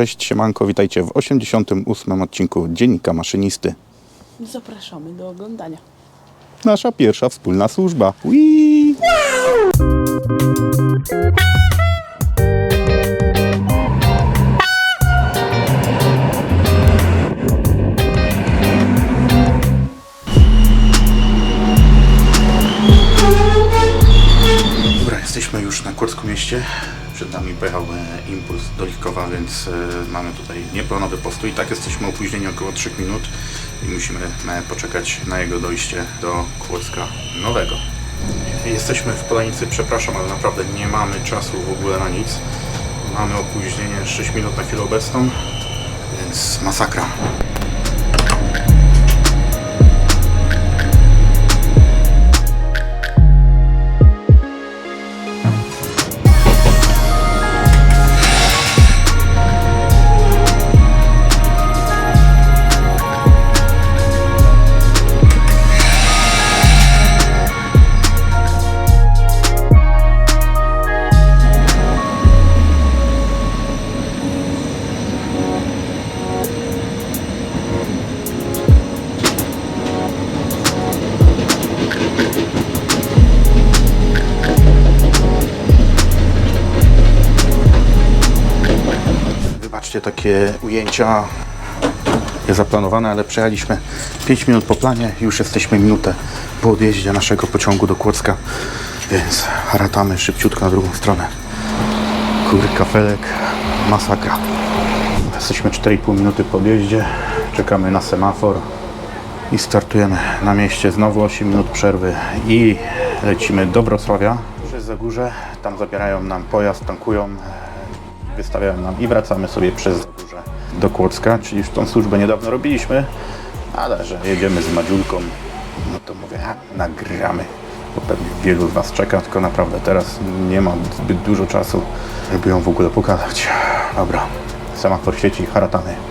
Cześć, siemanko, witajcie w 88 odcinku Dziennika Maszynisty. Zapraszamy do oglądania. Nasza pierwsza wspólna służba. Whee! Dobra, jesteśmy już na Kłodzku mieście. Przed nami pojechał e, impuls do więc e, mamy tutaj nieplanowy postój. Tak jesteśmy opóźnieni około 3 minut i musimy e, poczekać na jego dojście do Kłodzka Nowego. Jesteśmy w Polanicy, przepraszam, ale naprawdę nie mamy czasu w ogóle na nic. Mamy opóźnienie 6 minut na chwilę obecną, więc masakra. Takie ujęcia niezaplanowane, ale przejechaliśmy 5 minut po planie już jesteśmy minutę po odjeździe naszego pociągu do Kłodzka, więc haratamy szybciutko na drugą stronę. Kury, kafelek, masakra. Jesteśmy 4,5 minuty po odjeździe, czekamy na semafor i startujemy na mieście. Znowu 8 minut przerwy i lecimy do Wrocławia. Przez Zagórze, tam zabierają nam pojazd, tankują, wystawiają nam i wracamy sobie przez Zagórze do Kłodzka, czyli już tą służbę niedawno robiliśmy, ale że jedziemy z Madziulką, no to mówię, a, nagramy, bo pewnie wielu z Was czeka, tylko naprawdę teraz nie ma zbyt dużo czasu, żeby ją w ogóle pokazać. Dobra, semafor świeci, haratamy.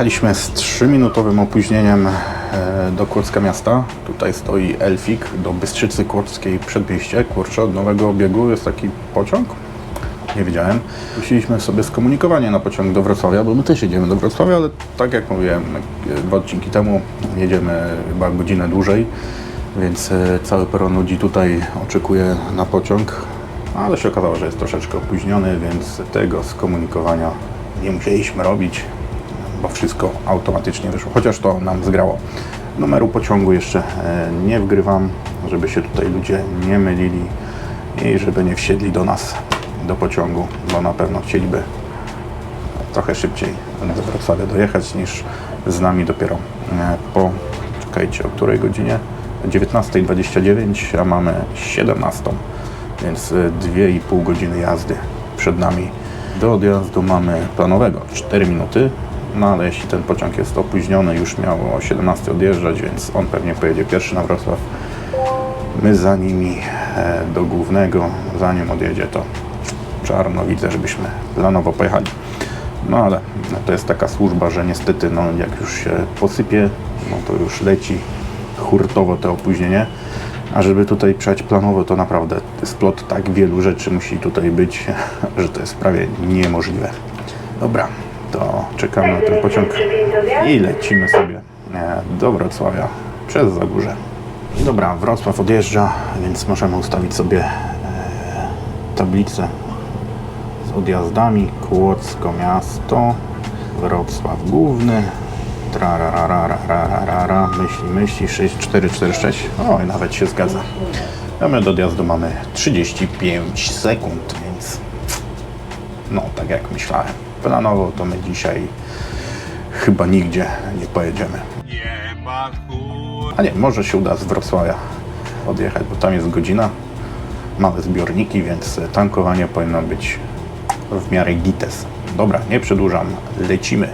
I Dojechaliśmy z 3-minutowym opóźnieniem e, do Kłodzka miasta. Tutaj stoi Elfik do Bystrzycy Kłodzkiej przedmieście. Kurczę, od nowego obiegu jest taki pociąg. Nie wiedziałem. Prosiliśmy sobie skomunikowanie na pociąg do Wrocławia, bo my też jedziemy do Wrocławia, ale tak jak mówiłem e, dwa odcinki temu, jedziemy chyba godzinę dłużej, więc e, cały peron ludzi tutaj oczekuje na pociąg, ale się okazało, że jest troszeczkę opóźniony, więc tego skomunikowania nie musieliśmy robić bo wszystko automatycznie wyszło, chociaż to nam zgrało. Numeru pociągu jeszcze e, nie wgrywam, żeby się tutaj ludzie nie mylili i żeby nie wsiedli do nas do pociągu, bo na pewno chcieliby trochę szybciej do Wrocławia dojechać niż z nami dopiero e, po, czekajcie, o której godzinie? 19.29, a mamy 17, więc e, 2,5 godziny jazdy przed nami. Do odjazdu mamy planowego 4 minuty, no ale jeśli ten pociąg jest opóźniony, już miał o 17 odjeżdżać, więc on pewnie pojedzie pierwszy na Wrocław. My za nimi e, do głównego, zanim odjedzie to czarno widzę, żebyśmy planowo pojechali. No ale to jest taka służba, że niestety no, jak już się posypie, no to już leci hurtowo to opóźnienie. A żeby tutaj przejść planowo, to naprawdę splot tak wielu rzeczy musi tutaj być, że to jest prawie niemożliwe. Dobra, to czekamy na ten pociąg i lecimy sobie e, do Wrocławia przez Zagórze. Dobra, Wrocław odjeżdża, więc możemy ustawić sobie e, tablicę z odjazdami. Kłodzko miasto, Wrocław główny, trarararararara, myśli, myśli, 6446. Oj, nawet się zgadza. A my do odjazdu mamy 35 sekund, więc no, tak jak myślałem. Planowo to my dzisiaj chyba nigdzie nie pojedziemy. A nie, może się uda z Wrocławia odjechać, bo tam jest godzina, małe zbiorniki, więc tankowanie powinno być w miarę gites. Dobra, nie przedłużam, lecimy.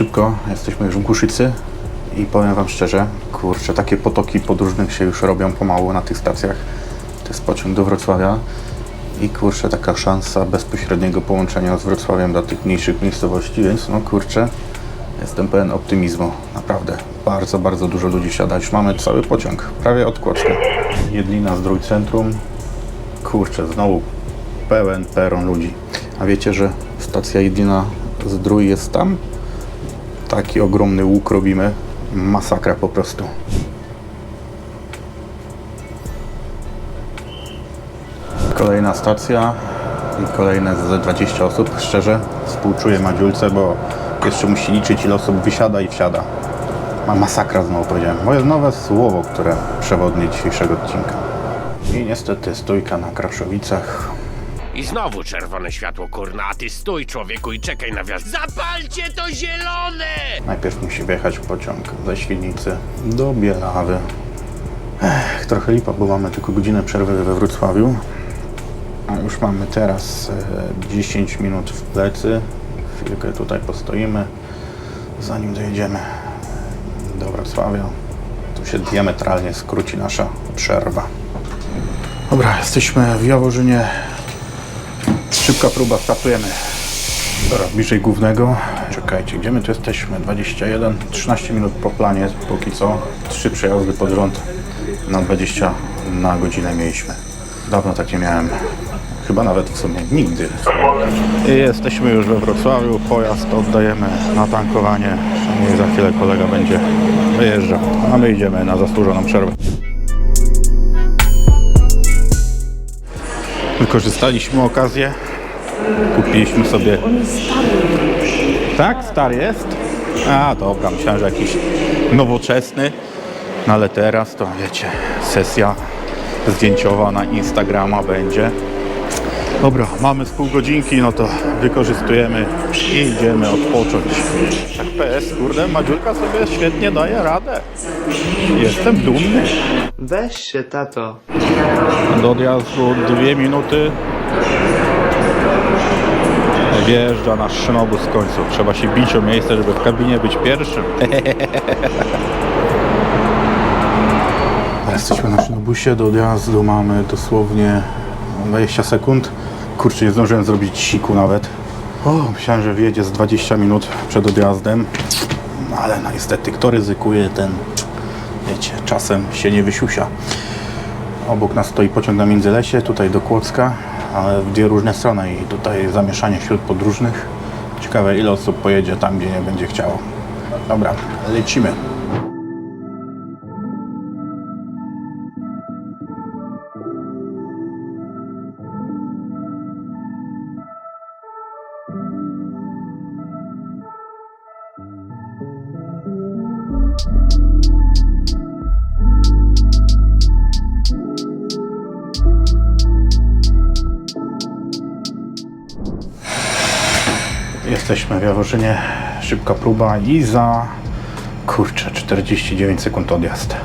Szybko, jesteśmy już w Głuszycy. I powiem Wam szczerze, kurczę, takie potoki podróżnych się już robią pomału na tych stacjach. To jest pociąg do Wrocławia i kurczę, taka szansa bezpośredniego połączenia z Wrocławiem do tych mniejszych miejscowości, więc no kurczę, jestem pełen optymizmu. Naprawdę, bardzo, bardzo dużo ludzi siada. Już mamy cały pociąg, prawie od Kłodzka. Jedlina Zdrój Centrum. Kurczę, znowu pełen peron ludzi. A wiecie, że stacja Jedlina Zdrój jest tam? Taki ogromny łuk robimy. Masakra po prostu. Kolejna stacja i kolejne ze 20 osób. Szczerze, współczuję Madziulce, bo jeszcze musi liczyć ile osób wysiada i wsiada. Ma masakra znowu powiedziałem. Moje nowe słowo, które przewodnie dzisiejszego odcinka. I niestety stójka na Kraszowicach. I znowu czerwone światło, kurna, a ty stój człowieku i czekaj na wjazd. Zapalcie to zielone! Najpierw musi wjechać pociąg ze Świdnicy do Bielawy. Ech, trochę lipa, bo mamy tylko godzinę przerwy we Wrocławiu. A już mamy teraz e, 10 minut w plecy. Chwilkę tutaj postoimy, zanim dojedziemy do Wrocławia. Tu się diametralnie skróci nasza przerwa. Dobra, jesteśmy w Jaworzynie. Szybka próba, startujemy. Dobra, bliżej głównego. Czekajcie, gdzie my tu jesteśmy? 21, 13 minut po planie, póki co. Trzy przejazdy pod rząd na 20 na godzinę mieliśmy. Dawno tak nie miałem. Chyba nawet w sumie nigdy. Jesteśmy już we Wrocławiu. Pojazd oddajemy na tankowanie. I za chwilę kolega będzie wyjeżdżał. A my idziemy na zasłużoną przerwę. Wykorzystaliśmy okazję. Kupiliśmy sobie tak? Stary jest? A, dobra, myślałem, że jakiś nowoczesny. No ale teraz to wiecie, sesja zdjęciowa na Instagrama będzie. Dobra, mamy z pół godzinki, no to wykorzystujemy i idziemy odpocząć. Tak PS, kurde, Madziulka sobie świetnie daje radę. Jestem dumny. Weź się, tato. Do odjazdu dwie minuty. Wjeżdża nasz szynobus w końcu. Trzeba się bić o miejsce, żeby w kabinie być pierwszym. Jesteśmy na szynobusie. Do odjazdu mamy dosłownie 20 sekund. Kurczę, nie zdążyłem zrobić siku nawet. O, myślałem, że wjedzie z 20 minut przed odjazdem. Ale no niestety, kto ryzykuje, ten, wiecie, czasem się nie wysiusia. Obok nas stoi pociąg na Międzylesie, tutaj do Kłodzka, w dwie różne strony i tutaj zamieszanie wśród podróżnych. Ciekawe ile osób pojedzie tam, gdzie nie będzie chciało. Dobra, lecimy. Jaworzynie, szybka próba i za kurczę 49 sekund odjazd.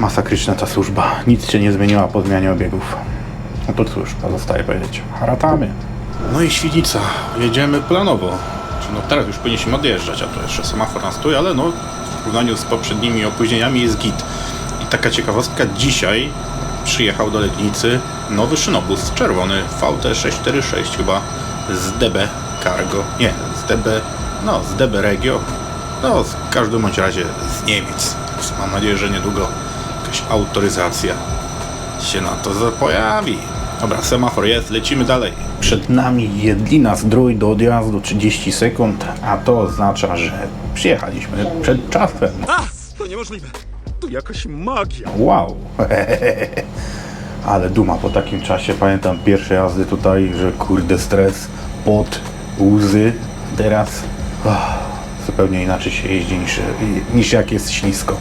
Masakryczna ta służba, nic się nie zmieniła po zmianie obiegów. No to cóż, pozostaje powiedzieć, haratamy. No i Świdnica, jedziemy planowo. No teraz już powinniśmy odjeżdżać, a to jeszcze semafor nas stoi, ale no w porównaniu z poprzednimi opóźnieniami jest git. I taka ciekawostka, dzisiaj przyjechał do Legnicy nowy szynobus czerwony VT646 chyba z DB Cargo, nie, z DB, no z DB Regio, no w każdym bądź razie z Niemiec. Mam nadzieję, że niedługo jakaś autoryzacja się na to pojawi. Dobra, semafor jest, lecimy dalej. Przed nami Jedlina Zdrój do odjazdu 30 sekund, a to oznacza, że przyjechaliśmy przed czasem. To niemożliwe. Tu jakaś magia. Wow! Ale duma po takim czasie. Pamiętam pierwsze jazdy tutaj, że kurde stres, pot, łzy. Teraz ah, zupełnie inaczej się jeździ niż, niż jak jest ślisko.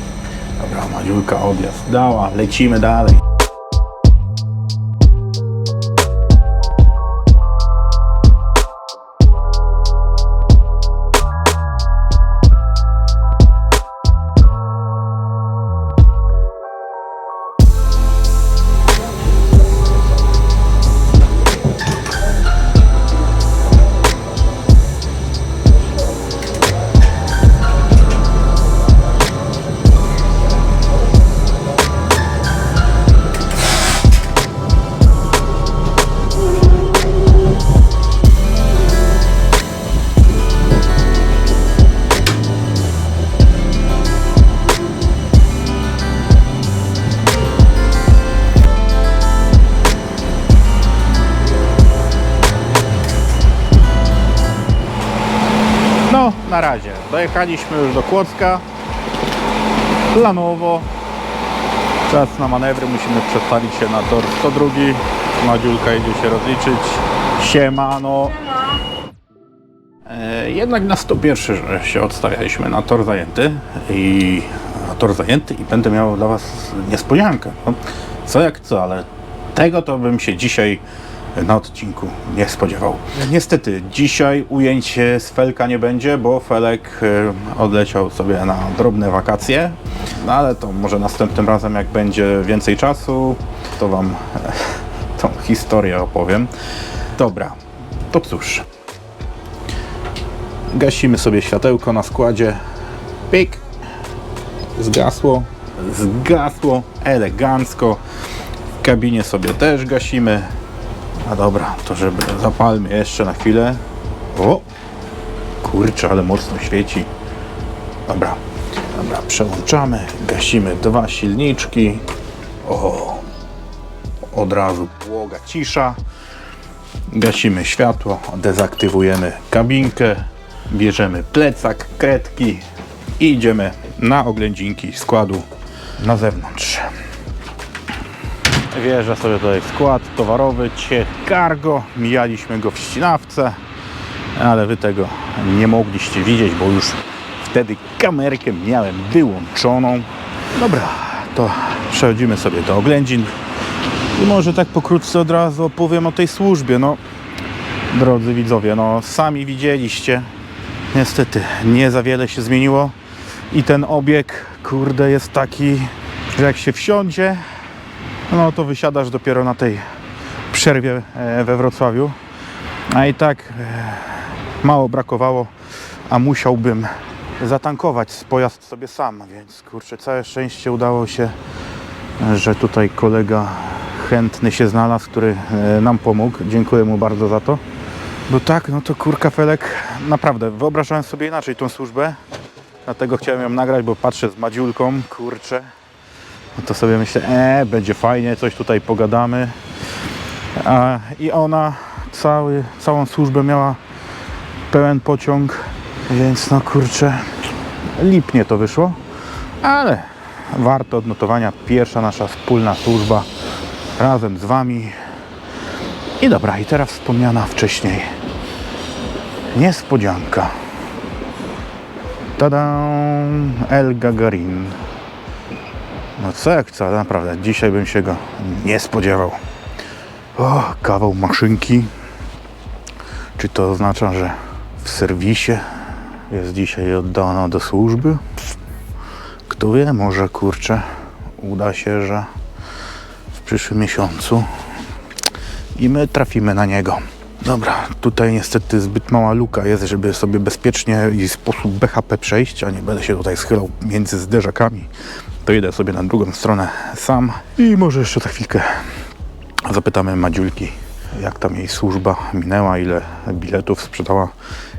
Dobra, Madziulka odjazd dała, lecimy dalej. Dojechaliśmy już do Kłodzka. Planowo. Czas na manewry. Musimy przestawić się na tor 102. Madziulka idzie się rozliczyć. Siemano. E, jednak na 101 że się odstawialiśmy na tor zajęty i na tor zajęty i będę miał dla Was niespodziankę. No, co jak co, ale tego to bym się dzisiaj na odcinku nie spodziewał. Niestety, dzisiaj ujęcie z Felka nie będzie, bo Felek odleciał sobie na drobne wakacje. No ale to może następnym razem, jak będzie więcej czasu, to Wam tą historię opowiem. Dobra, to cóż. Gasimy sobie światełko na składzie. Pik. Zgasło. Zgasło elegancko. W kabinie sobie też gasimy. A dobra, to żeby zapalmy jeszcze na chwilę. O! Kurczę, ale mocno świeci. Dobra, dobra, przełączamy. Gasimy dwa silniczki. O! Od razu błoga cisza. Gasimy światło, dezaktywujemy kabinkę, bierzemy plecak, kredki i idziemy na oględzinki składu na zewnątrz. Wjeżdża sobie tutaj skład towarowy Ciech Cargo. Mijaliśmy go w ścinawce, ale wy tego nie mogliście widzieć, bo już wtedy kamerkę miałem wyłączoną. Dobra, to przechodzimy sobie do oględzin. I może tak pokrótce od razu opowiem o tej służbie. No, drodzy widzowie, no sami widzieliście. Niestety nie za wiele się zmieniło. I ten obieg, kurde, jest taki, że jak się wsiądzie, no to wysiadasz dopiero na tej przerwie e, we Wrocławiu. A i tak e, mało brakowało, a musiałbym zatankować pojazd sobie sam, więc kurczę, całe szczęście udało się, że tutaj kolega chętny się znalazł, który e, nam pomógł. Dziękuję mu bardzo za to. Bo tak, no to kurka Felek, naprawdę, wyobrażałem sobie inaczej tą służbę. Dlatego chciałem ją nagrać, bo patrzę z Madziulką, kurczę. No to sobie myślę, e, będzie fajnie, coś tutaj pogadamy. I ona cały, całą służbę miała pełen pociąg, więc no kurczę, lipnie to wyszło, ale warto odnotowania. Pierwsza nasza wspólna służba razem z Wami. I dobra, i teraz wspomniana wcześniej niespodzianka. Tada! El Gagarin. No co jak co, naprawdę, dzisiaj bym się go nie spodziewał. O, kawał maszynki. Czy to oznacza, że w serwisie jest dzisiaj oddana do służby? Kto wie, może kurczę, uda się, że w przyszłym miesiącu i my trafimy na niego. Dobra, tutaj niestety zbyt mała luka jest, żeby sobie bezpiecznie i sposób BHP przejść, a nie będę się tutaj schylał między zderzakami. To idę sobie na drugą stronę sam i może jeszcze za chwilkę zapytamy Madziulki, jak tam jej służba minęła, ile biletów sprzedała,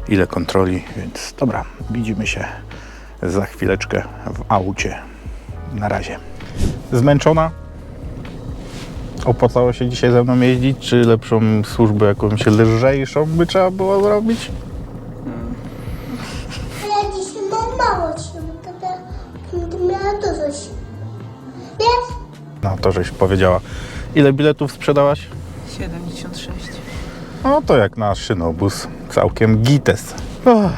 ile kontroli, więc dobra, widzimy się za chwileczkę w aucie. Na razie. Zmęczona? Opłacało się dzisiaj ze mną jeździć, czy lepszą służbę jakąś lżejszą by trzeba było zrobić? Ja dzisiaj mam mało kada będę miała dużo. Wiesz? No to żeś powiedziała. Ile biletów sprzedałaś? 76. No to jak na szynobus. Całkiem gites. Uff,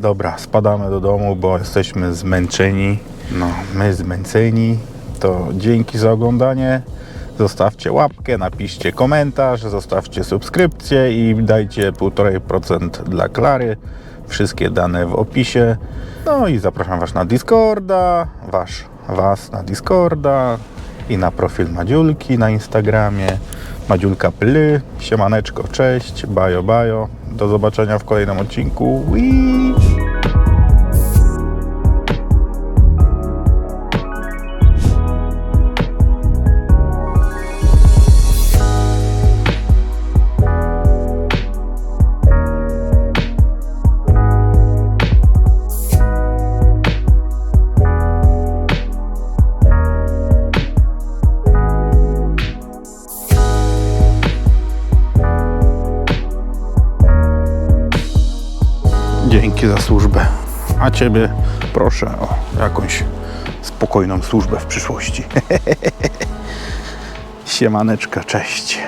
Dobra, spadamy do domu, bo jesteśmy zmęczeni. No, my zmęczeni. To dzięki za oglądanie. Zostawcie łapkę, napiszcie komentarz, zostawcie subskrypcję i dajcie 1,5% dla Klary. Wszystkie dane w opisie. No i zapraszam Was na Discorda, wasz, Was na Discorda i na profil Madziulki na Instagramie. Madziulka Ply. Siemaneczko, cześć, bajo bajo. Do zobaczenia w kolejnym odcinku. Whee! Ciebie proszę o jakąś spokojną służbę w przyszłości. Siemaneczka, cześć.